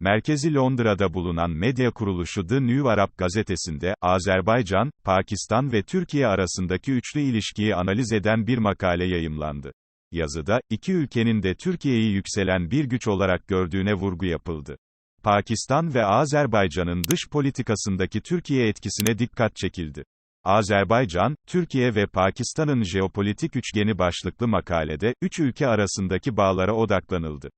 merkezi Londra'da bulunan medya kuruluşu The New Arab gazetesinde, Azerbaycan, Pakistan ve Türkiye arasındaki üçlü ilişkiyi analiz eden bir makale yayımlandı. Yazıda, iki ülkenin de Türkiye'yi yükselen bir güç olarak gördüğüne vurgu yapıldı. Pakistan ve Azerbaycan'ın dış politikasındaki Türkiye etkisine dikkat çekildi. Azerbaycan, Türkiye ve Pakistan'ın jeopolitik üçgeni başlıklı makalede, üç ülke arasındaki bağlara odaklanıldı.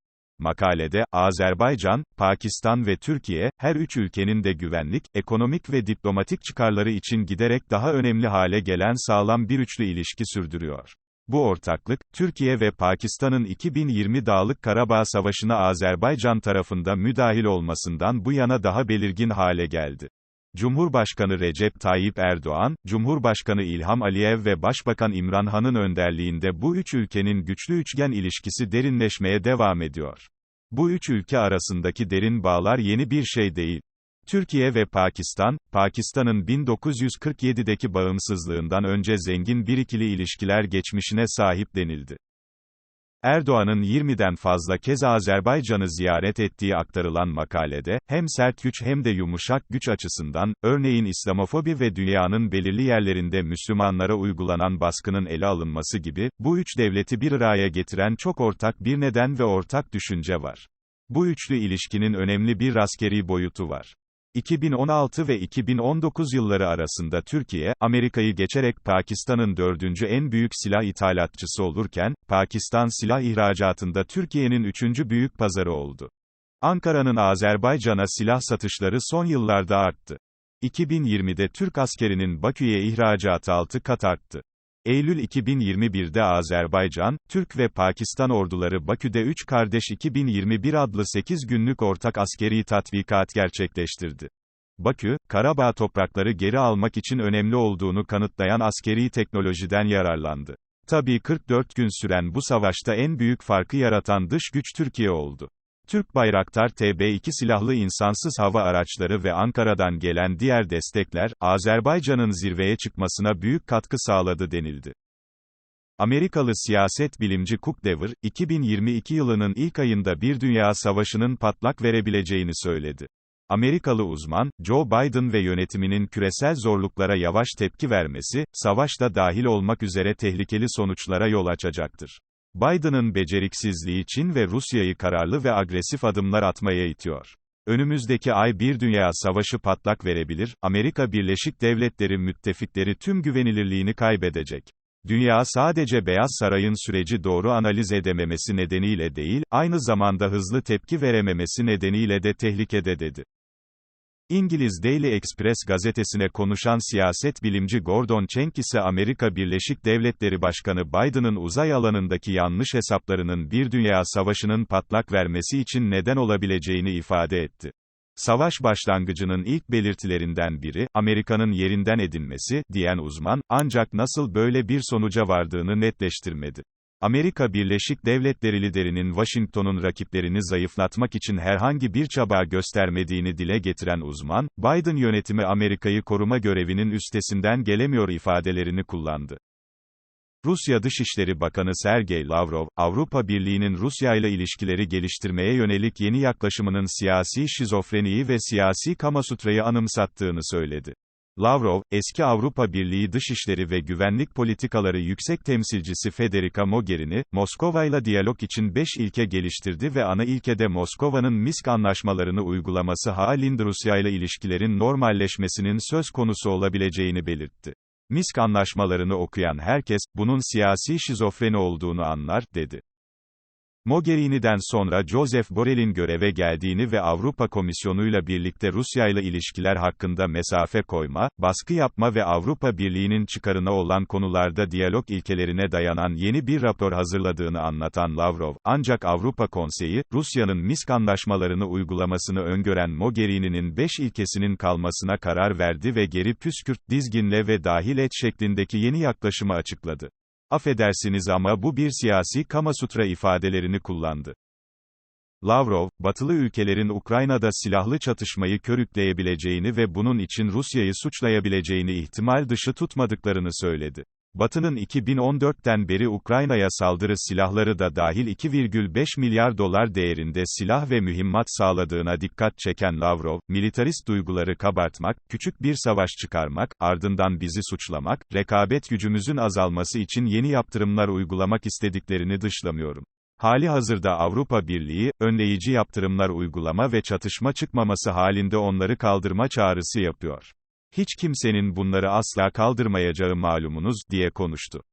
Makalede, Azerbaycan, Pakistan ve Türkiye, her üç ülkenin de güvenlik, ekonomik ve diplomatik çıkarları için giderek daha önemli hale gelen sağlam bir üçlü ilişki sürdürüyor. Bu ortaklık, Türkiye ve Pakistan'ın 2020 Dağlık Karabağ Savaşı'na Azerbaycan tarafında müdahil olmasından bu yana daha belirgin hale geldi. Cumhurbaşkanı Recep Tayyip Erdoğan, Cumhurbaşkanı İlham Aliyev ve Başbakan İmran Han'ın önderliğinde bu üç ülkenin güçlü üçgen ilişkisi derinleşmeye devam ediyor. Bu üç ülke arasındaki derin bağlar yeni bir şey değil. Türkiye ve Pakistan, Pakistan'ın 1947'deki bağımsızlığından önce zengin bir ikili ilişkiler geçmişine sahip denildi. Erdoğan'ın 20'den fazla kez Azerbaycan'ı ziyaret ettiği aktarılan makalede, hem sert güç hem de yumuşak güç açısından, örneğin İslamofobi ve dünyanın belirli yerlerinde Müslümanlara uygulanan baskının ele alınması gibi, bu üç devleti bir araya getiren çok ortak bir neden ve ortak düşünce var. Bu üçlü ilişkinin önemli bir askeri boyutu var. 2016 ve 2019 yılları arasında Türkiye, Amerika'yı geçerek Pakistan'ın dördüncü en büyük silah ithalatçısı olurken, Pakistan silah ihracatında Türkiye'nin üçüncü büyük pazarı oldu. Ankara'nın Azerbaycan'a silah satışları son yıllarda arttı. 2020'de Türk askerinin Bakü'ye ihracatı 6 kat arttı. Eylül 2021'de Azerbaycan, Türk ve Pakistan orduları Bakü'de 3 Kardeş 2021 adlı 8 günlük ortak askeri tatbikat gerçekleştirdi. Bakü, Karabağ toprakları geri almak için önemli olduğunu kanıtlayan askeri teknolojiden yararlandı. Tabii 44 gün süren bu savaşta en büyük farkı yaratan dış güç Türkiye oldu. Türk Bayraktar TB2 silahlı insansız hava araçları ve Ankara'dan gelen diğer destekler, Azerbaycan'ın zirveye çıkmasına büyük katkı sağladı denildi. Amerikalı siyaset bilimci Cook Dever, 2022 yılının ilk ayında bir dünya savaşının patlak verebileceğini söyledi. Amerikalı uzman, Joe Biden ve yönetiminin küresel zorluklara yavaş tepki vermesi, savaşta dahil olmak üzere tehlikeli sonuçlara yol açacaktır. Biden'ın beceriksizliği Çin ve Rusya'yı kararlı ve agresif adımlar atmaya itiyor. Önümüzdeki ay bir dünya savaşı patlak verebilir, Amerika Birleşik Devletleri müttefikleri tüm güvenilirliğini kaybedecek. Dünya sadece Beyaz Saray'ın süreci doğru analiz edememesi nedeniyle değil, aynı zamanda hızlı tepki verememesi nedeniyle de tehlikede dedi. İngiliz Daily Express gazetesine konuşan siyaset bilimci Gordon Cheng ise Amerika Birleşik Devletleri Başkanı Biden'ın uzay alanındaki yanlış hesaplarının bir dünya savaşının patlak vermesi için neden olabileceğini ifade etti. Savaş başlangıcının ilk belirtilerinden biri, Amerika'nın yerinden edinmesi, diyen uzman, ancak nasıl böyle bir sonuca vardığını netleştirmedi. Amerika Birleşik Devletleri liderinin Washington'un rakiplerini zayıflatmak için herhangi bir çaba göstermediğini dile getiren uzman, Biden yönetimi Amerika'yı koruma görevinin üstesinden gelemiyor ifadelerini kullandı. Rusya Dışişleri Bakanı Sergey Lavrov, Avrupa Birliği'nin Rusya ile ilişkileri geliştirmeye yönelik yeni yaklaşımının siyasi şizofreniyi ve siyasi kamasutrayı anımsattığını söyledi. Lavrov, eski Avrupa Birliği Dışişleri ve Güvenlik Politikaları Yüksek Temsilcisi Federica Mogherini, Moskova ile diyalog için 5 ilke geliştirdi ve ana ilkede Moskova'nın Minsk anlaşmalarını uygulaması halinde Rusya ile ilişkilerin normalleşmesinin söz konusu olabileceğini belirtti. Minsk anlaşmalarını okuyan herkes, bunun siyasi şizofreni olduğunu anlar, dedi. Mogherini'den sonra Joseph Borrell'in göreve geldiğini ve Avrupa Komisyonu'yla birlikte Rusya ile ilişkiler hakkında mesafe koyma, baskı yapma ve Avrupa Birliği'nin çıkarına olan konularda diyalog ilkelerine dayanan yeni bir rapor hazırladığını anlatan Lavrov, ancak Avrupa Konseyi, Rusya'nın Minsk anlaşmalarını uygulamasını öngören Mogherini'nin 5 ilkesinin kalmasına karar verdi ve geri püskürt, dizginle ve dahil et şeklindeki yeni yaklaşımı açıkladı. Affedersiniz ama bu bir siyasi kamasutra ifadelerini kullandı. Lavrov, batılı ülkelerin Ukrayna'da silahlı çatışmayı körükleyebileceğini ve bunun için Rusya'yı suçlayabileceğini ihtimal dışı tutmadıklarını söyledi. Batı'nın 2014'ten beri Ukrayna'ya saldırı silahları da dahil 2,5 milyar dolar değerinde silah ve mühimmat sağladığına dikkat çeken Lavrov, militarist duyguları kabartmak, küçük bir savaş çıkarmak, ardından bizi suçlamak, rekabet gücümüzün azalması için yeni yaptırımlar uygulamak istediklerini dışlamıyorum. Hali hazırda Avrupa Birliği, önleyici yaptırımlar uygulama ve çatışma çıkmaması halinde onları kaldırma çağrısı yapıyor. Hiç kimsenin bunları asla kaldırmayacağı malumunuz, diye konuştu.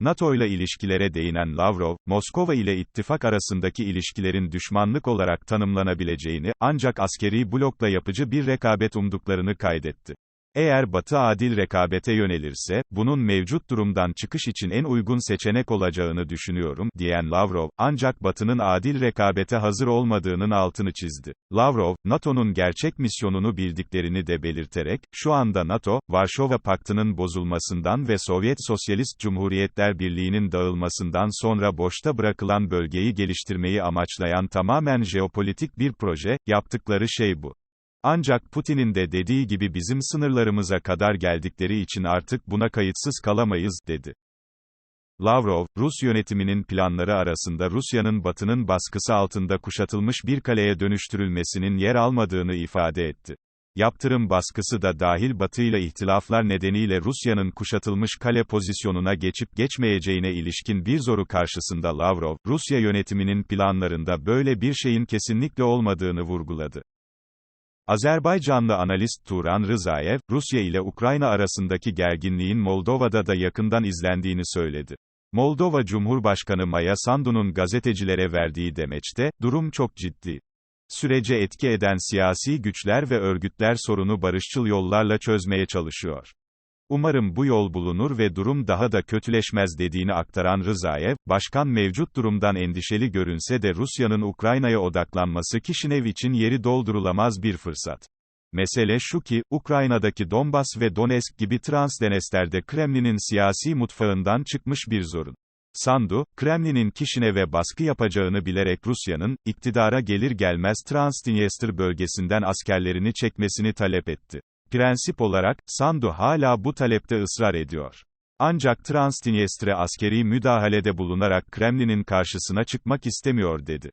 NATO ile ilişkilere değinen Lavrov, Moskova ile ittifak arasındaki ilişkilerin düşmanlık olarak tanımlanabileceğini, ancak askeri blokla yapıcı bir rekabet umduklarını kaydetti. Eğer Batı adil rekabete yönelirse, bunun mevcut durumdan çıkış için en uygun seçenek olacağını düşünüyorum, diyen Lavrov, ancak Batı'nın adil rekabete hazır olmadığının altını çizdi. Lavrov, NATO'nun gerçek misyonunu bildiklerini de belirterek, şu anda NATO, Varşova Paktı'nın bozulmasından ve Sovyet Sosyalist Cumhuriyetler Birliği'nin dağılmasından sonra boşta bırakılan bölgeyi geliştirmeyi amaçlayan tamamen jeopolitik bir proje, yaptıkları şey bu. Ancak Putin'in de dediği gibi bizim sınırlarımıza kadar geldikleri için artık buna kayıtsız kalamayız, dedi. Lavrov, Rus yönetiminin planları arasında Rusya'nın batının baskısı altında kuşatılmış bir kaleye dönüştürülmesinin yer almadığını ifade etti. Yaptırım baskısı da dahil batıyla ihtilaflar nedeniyle Rusya'nın kuşatılmış kale pozisyonuna geçip geçmeyeceğine ilişkin bir zoru karşısında Lavrov, Rusya yönetiminin planlarında böyle bir şeyin kesinlikle olmadığını vurguladı. Azerbaycanlı analist Turan Rızaev, Rusya ile Ukrayna arasındaki gerginliğin Moldova'da da yakından izlendiğini söyledi. Moldova Cumhurbaşkanı Maya Sandu'nun gazetecilere verdiği demeçte, durum çok ciddi. Sürece etki eden siyasi güçler ve örgütler sorunu barışçıl yollarla çözmeye çalışıyor. Umarım bu yol bulunur ve durum daha da kötüleşmez dediğini aktaran Rızaev, başkan mevcut durumdan endişeli görünse de Rusya'nın Ukrayna'ya odaklanması Kişinev için yeri doldurulamaz bir fırsat. Mesele şu ki, Ukrayna'daki Donbas ve Donetsk gibi Transdenester'de Kremlin'in siyasi mutfağından çıkmış bir zorun. Sandu, Kremlin'in Kişinev'e baskı yapacağını bilerek Rusya'nın, iktidara gelir gelmez Transdniester bölgesinden askerlerini çekmesini talep etti. Prensip olarak, Sandu hala bu talepte ısrar ediyor. Ancak Transdniestre askeri müdahalede bulunarak Kremlin'in karşısına çıkmak istemiyor dedi.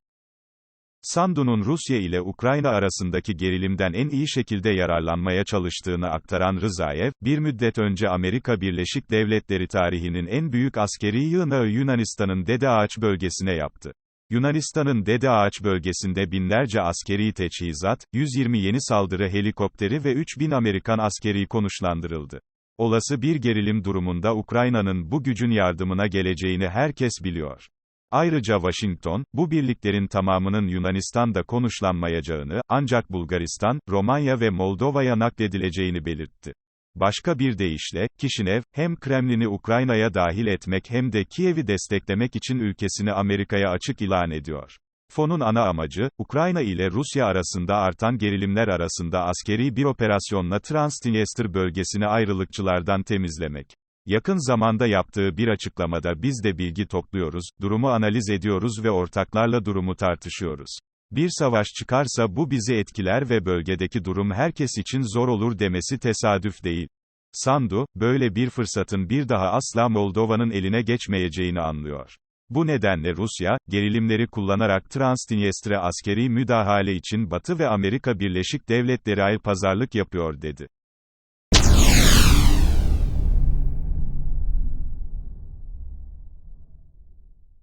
Sandu'nun Rusya ile Ukrayna arasındaki gerilimden en iyi şekilde yararlanmaya çalıştığını aktaran Rızaev, bir müddet önce Amerika Birleşik Devletleri tarihinin en büyük askeri yığınağı Yunanistan'ın Dede Ağaç bölgesine yaptı. Yunanistan'ın Dede Ağaç bölgesinde binlerce askeri teçhizat, 120 yeni saldırı helikopteri ve 3000 Amerikan askeri konuşlandırıldı. Olası bir gerilim durumunda Ukrayna'nın bu gücün yardımına geleceğini herkes biliyor. Ayrıca Washington, bu birliklerin tamamının Yunanistan'da konuşlanmayacağını, ancak Bulgaristan, Romanya ve Moldova'ya nakledileceğini belirtti. Başka bir deyişle, Kişinev, hem Kremlin'i Ukrayna'ya dahil etmek hem de Kiev'i desteklemek için ülkesini Amerika'ya açık ilan ediyor. Fonun ana amacı, Ukrayna ile Rusya arasında artan gerilimler arasında askeri bir operasyonla Transdniester bölgesini ayrılıkçılardan temizlemek. Yakın zamanda yaptığı bir açıklamada biz de bilgi topluyoruz, durumu analiz ediyoruz ve ortaklarla durumu tartışıyoruz. Bir savaş çıkarsa bu bizi etkiler ve bölgedeki durum herkes için zor olur demesi tesadüf değil. Sandu, böyle bir fırsatın bir daha asla Moldova'nın eline geçmeyeceğini anlıyor. Bu nedenle Rusya, gerilimleri kullanarak Transdniestre askeri müdahale için Batı ve Amerika Birleşik Devletleri pazarlık yapıyor dedi.